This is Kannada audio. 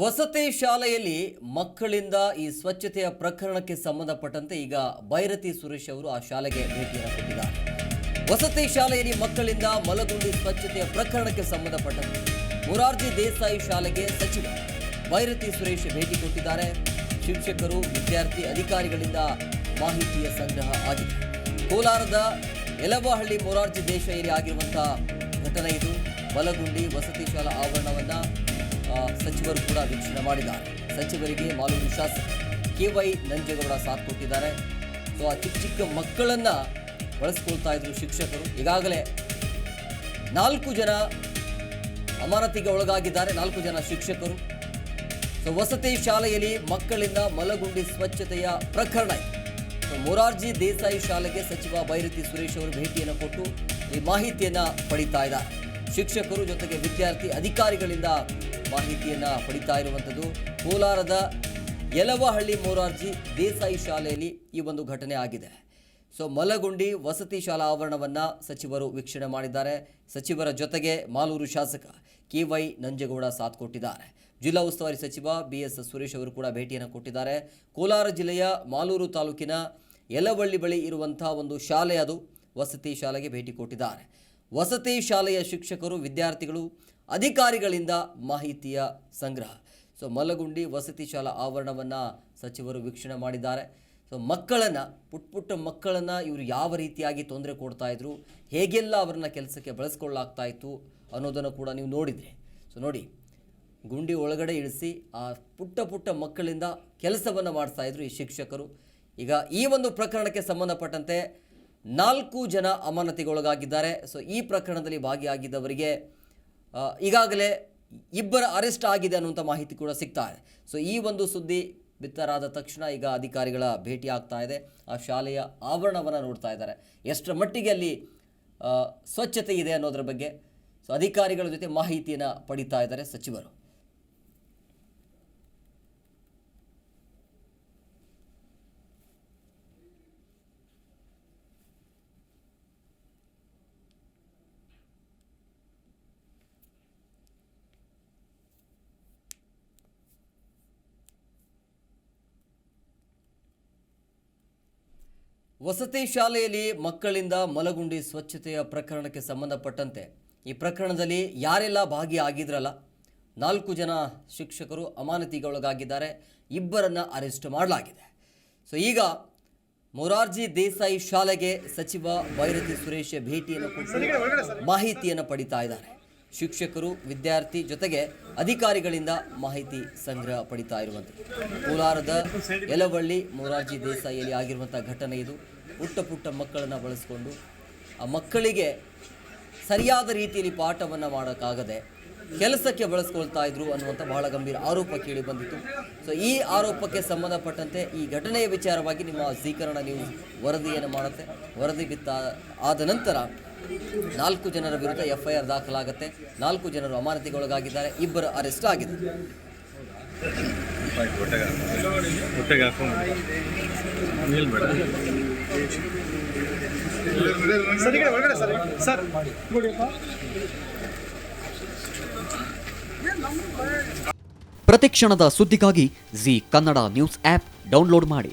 ವಸತಿ ಶಾಲೆಯಲ್ಲಿ ಮಕ್ಕಳಿಂದ ಈ ಸ್ವಚ್ಛತೆಯ ಪ್ರಕರಣಕ್ಕೆ ಸಂಬಂಧಪಟ್ಟಂತೆ ಈಗ ಭೈರತಿ ಸುರೇಶ್ ಅವರು ಆ ಶಾಲೆಗೆ ಭೇಟಿಯನ್ನು ಕೊಟ್ಟಿದ್ದಾರೆ ವಸತಿ ಶಾಲೆಯಲ್ಲಿ ಮಕ್ಕಳಿಂದ ಮಲಗುಂಡಿ ಸ್ವಚ್ಛತೆಯ ಪ್ರಕರಣಕ್ಕೆ ಸಂಬಂಧಪಟ್ಟಂತೆ ಮೊರಾರ್ಜಿ ದೇಸಾಯಿ ಶಾಲೆಗೆ ಸಚಿವ ಭೈರತಿ ಸುರೇಶ್ ಭೇಟಿ ಕೊಟ್ಟಿದ್ದಾರೆ. ಶಿಕ್ಷಕರು, ವಿದ್ಯಾರ್ಥಿ ಅಧಿಕಾರಿಗಳಿಂದ ಮಾಹಿತಿಯ ಸಂಗ್ರಹ ಆಗಿದೆ. ಕೋಲಾರದ ಯಲವಹಳ್ಳಿ ಮೊರಾರ್ಜಿ ದೇಸಾಯಿಯಲ್ಲಿ ಆಗಿರುವಂತಹ ಘಟನೆ ಇದು. ಮಲಗುಂಡಿ ವಸತಿ ಶಾಲಾ ಆವರಣವನ್ನ ಸಚಿವರು ಕೂಡ ವೀಕ್ಷಣೆ ಮಾಡಿದ್ದಾರೆ. ಸಚಿವರಿಗೆ ಮಾಲೂರು ಶಾಸಕ ಕೆ ವೈ ನಂಜೇಗೌಡ ಸಾಥ್ ಕೊಟ್ಟಿದ್ದಾರೆ. ಸೊ ಆ ಚಿಕ್ಕ ಚಿಕ್ಕ ಮಕ್ಕಳನ್ನ ಬಳಸ್ಕೊಳ್ತಾ ಇದ್ರು ಶಿಕ್ಷಕರು. ಈಗಾಗಲೇ ನಾಲ್ಕು ಜನ ಅಮಾನತಿಗೆ ಒಳಗಾಗಿದ್ದಾರೆ, ನಾಲ್ಕು ಜನ ಶಿಕ್ಷಕರು. ಸೊ ವಸತಿ ಶಾಲೆಯಲ್ಲಿ ಮಕ್ಕಳಿಂದ ಮಲಗುಂಡಿ ಸ್ವಚ್ಛತೆಯ ಪ್ರಕರಣ ಸೊ ಮೊರಾರ್ಜಿ ದೇಸಾಯಿ ಶಾಲೆಗೆ ಸಚಿವ ಬೈರತಿ ಸುರೇಶ್ ಅವರು ಭೇಟಿಯನ್ನು ಕೊಟ್ಟು ಈ ಮಾಹಿತಿಯನ್ನ ಪಡಿತಾ ಇದ್ದಾರೆ. ಶಿಕ್ಷಕರು ಜೊತೆಗೆ ವಿದ್ಯಾರ್ಥಿ ಅಧಿಕಾರಿಗಳಿಂದ ಮಾಹಿತಿಯನ್ನು ಪಡಿತಾ ಇರುವಂಥದ್ದು. ಕೋಲಾರದ ಯಲವಹಳ್ಳಿ ಮೊರಾರ್ಜಿ ದೇಸಾಯಿ ಶಾಲೆಯಲ್ಲಿ ಈ ಒಂದು ಘಟನೆ ಆಗಿದೆ. ಸೊ, ಮಲಗುಂಡಿ ವಸತಿ ಶಾಲಾ ಆವರಣವನ್ನು ಸಚಿವರು ವೀಕ್ಷಣೆ ಮಾಡಿದ್ದಾರೆ. ಸಚಿವರ ಜೊತೆಗೆ ಮಾಲೂರು ಶಾಸಕ ಕೆ ವೈ ನಂಜೇಗೌಡ ಸಾಥ್ ಕೊಟ್ಟಿದ್ದಾರೆ. ಜಿಲ್ಲಾ ಉಸ್ತುವಾರಿ ಸಚಿವ ಬಿ ಎಸ್ ಸುರೇಶ್ ಅವರು ಕೂಡ ಭೇಟಿಯನ್ನು ಕೊಟ್ಟಿದ್ದಾರೆ. ಕೋಲಾರ ಜಿಲ್ಲೆಯ ಮಾಲೂರು ತಾಲೂಕಿನ ಯಲವಳ್ಳಿ ಬಳಿ ಇರುವಂಥ ಒಂದು ಶಾಲೆ ಅದು. ವಸತಿ ಶಾಲೆಗೆ ಭೇಟಿ ಕೊಟ್ಟಿದ್ದಾರೆ. ವಸತಿ ಶಾಲೆಯ ಶಿಕ್ಷಕರು, ವಿದ್ಯಾರ್ಥಿಗಳು, ಅಧಿಕಾರಿಗಳಿಂದ ಮಾಹಿತಿಯ ಸಂಗ್ರಹ. ಸೊ ಮಲಗುಂಡಿ ವಸತಿ ಶಾಲಾ ಆವರಣವನ್ನು ಸಚಿವರು ವೀಕ್ಷಣೆ ಮಾಡಿದ್ದಾರೆ. ಸೊ, ಮಕ್ಕಳನ್ನು ಪುಟ್ಟ ಪುಟ್ಟ ಮಕ್ಕಳನ್ನು ಇವರು ಯಾವ ರೀತಿಯಾಗಿ ತೊಂದರೆ ಕೊಡ್ತಾಯಿದ್ರು ಹೇಗೆಲ್ಲ ಅವರನ್ನ ಕೆಲಸಕ್ಕೆ ಬಳಸ್ಕೊಳ್ಳಾಗ್ತಾ ಇತ್ತು ಅನ್ನೋದನ್ನು ಕೂಡ ನೀವು ನೋಡಿದ್ರಿ. ಸೊ, ನೋಡಿ, ಗುಂಡಿ ಒಳಗಡೆ ಇಳಿಸಿ ಆ ಪುಟ್ಟ ಪುಟ್ಟ ಮಕ್ಕಳಿಂದ ಕೆಲಸವನ್ನು ಮಾಡ್ತಾಯಿದ್ರು ಈ ಶಿಕ್ಷಕರು. ಈಗ ಈ ಒಂದು ಪ್ರಕರಣಕ್ಕೆ ಸಂಬಂಧಪಟ್ಟಂತೆ ನಾಲ್ಕು ಜನ ಅಮಾನತಿಗೊಳಗಾಗಿದ್ದಾರೆ. ಸೊ ಈ ಪ್ರಕರಣದಲ್ಲಿ ಭಾಗಿಯಾಗಿದ್ದವರಿಗೆ ಈಗಾಗಲೇ ಇಬ್ಬರ ಅರೆಸ್ಟ್ ಆಗಿದೆ ಅನ್ನುವಂಥ ಮಾಹಿತಿ ಕೂಡ ಸಿಗ್ತಾ ಇದೆ. ಸೊ ಈ ಒಂದು ಸುದ್ದಿ ಬಿತ್ತರಾದ ತಕ್ಷಣ ಈಗ ಅಧಿಕಾರಿಗಳ ಭೇಟಿ ಆಗ್ತಾ ಇದೆ. ಆ ಶಾಲೆಯ ಆವರಣವನ್ನು ನೋಡ್ತಾ ಇದ್ದಾರೆ. ಎಷ್ಟರ ಮಟ್ಟಿಗೆ ಅಲ್ಲಿ ಸ್ವಚ್ಛತೆ ಇದೆ ಅನ್ನೋದ್ರ ಬಗ್ಗೆ, ಸೊ ಅಧಿಕಾರಿಗಳ ಜೊತೆ ಮಾಹಿತಿಯನ್ನು ಪಡಿತಾ ಇದ್ದಾರೆ ಸಚಿವರು. ವಸತಿ ಶಾಲೆಯಲ್ಲಿ ಮಕ್ಕಳಿಂದ ಮಲಗುಂಡಿ ಸ್ವಚ್ಛತೆಯ ಪ್ರಕರಣಕ್ಕೆ ಸಂಬಂಧಪಟ್ಟಂತೆ ಈ ಪ್ರಕರಣದಲ್ಲಿ ಯಾರೆಲ್ಲ ಭಾಗಿಯಾಗಿದ್ರಲ್ಲ, ನಾಲ್ಕು ಜನ ಶಿಕ್ಷಕರು ಅಮಾನತಿಗೊಳಗಾಗಿದ್ದಾರೆ, ಇಬ್ಬರನ್ನು ಅರೆಸ್ಟ್ ಮಾಡಲಾಗಿದೆ. ಸೊ ಈಗ ಮೊರಾರ್ಜಿ ದೇಸಾಯಿ ಶಾಲೆಗೆ ಸಚಿವ ಬೈರತಿ ಸುರೇಶ್ ಭೇಟಿಯನ್ನು ಕೊಟ್ಟು ಮಾಹಿತಿಯನ್ನು ಪಡಿತಾ ಇದ್ದಾರೆ. ಶಿಕ್ಷಕರು, ವಿದ್ಯಾರ್ಥಿ ಜೊತೆಗೆ ಅಧಿಕಾರಿಗಳಿಂದ ಮಾಹಿತಿ ಸಂಗ್ರಹ ಪಡಿತಾ ಇರುವಂಥದ್ದು ಕೋಲಾರದ ಯಲವಳ್ಳಿ ಮೊರಾರ್ಜಿ ದೇಸಾಯಿಯಲ್ಲಿ ಆಗಿರುವಂಥ ಘಟನೆ ಇದು. ಪುಟ್ಟ ಪುಟ್ಟ ಮಕ್ಕಳನ್ನು ಬಳಸಿಕೊಂಡು ಆ ಮಕ್ಕಳಿಗೆ ಸರಿಯಾದ ರೀತಿಯಲ್ಲಿ ಪಾಠವನ್ನು ಮಾಡೋಕ್ಕಾಗದೆ ಕೆಲಸಕ್ಕೆ ಬಳಸ್ಕೊಳ್ತಾ ಇದ್ರು ಅನ್ನುವಂಥ ಬಹಳ ಗಂಭೀರ ಆರೋಪ ಕೇಳಿ ಬಂದಿತ್ತು. ಸೊ ಈ ಆರೋಪಕ್ಕೆ ಸಂಬಂಧಪಟ್ಟಂತೆ ಈ ಘಟನೆಯ ವಿಚಾರವಾಗಿ ನಿಮ್ಮ ಸ್ವೀಕರಣ ನ್ಯೂಸ್ ವರದಿಯನ್ನು ಮಾಡುತ್ತೆ. ವರದಿ ಬಿತ್ತ ಆದ ನಂತರ ನಾಲ್ಕು ಜನರ ವಿರುದ್ಧ ಎಫ್ಐಆರ್ ದಾಖಲಾಗುತ್ತೆ. ನಾಲ್ಕು ಜನರು ಅಮಾನತಿಗೊಳಗಾಗಿದ್ದಾರೆ. ಇಬ್ಬರು ಅರೆಸ್ಟ್ ಆಗಿದೆ ಪ್ರತಿಕ್ಷಣದ ಸುದ್ದಿಗಾಗಿ Zee Kannada news app download ಮಾಡಿ.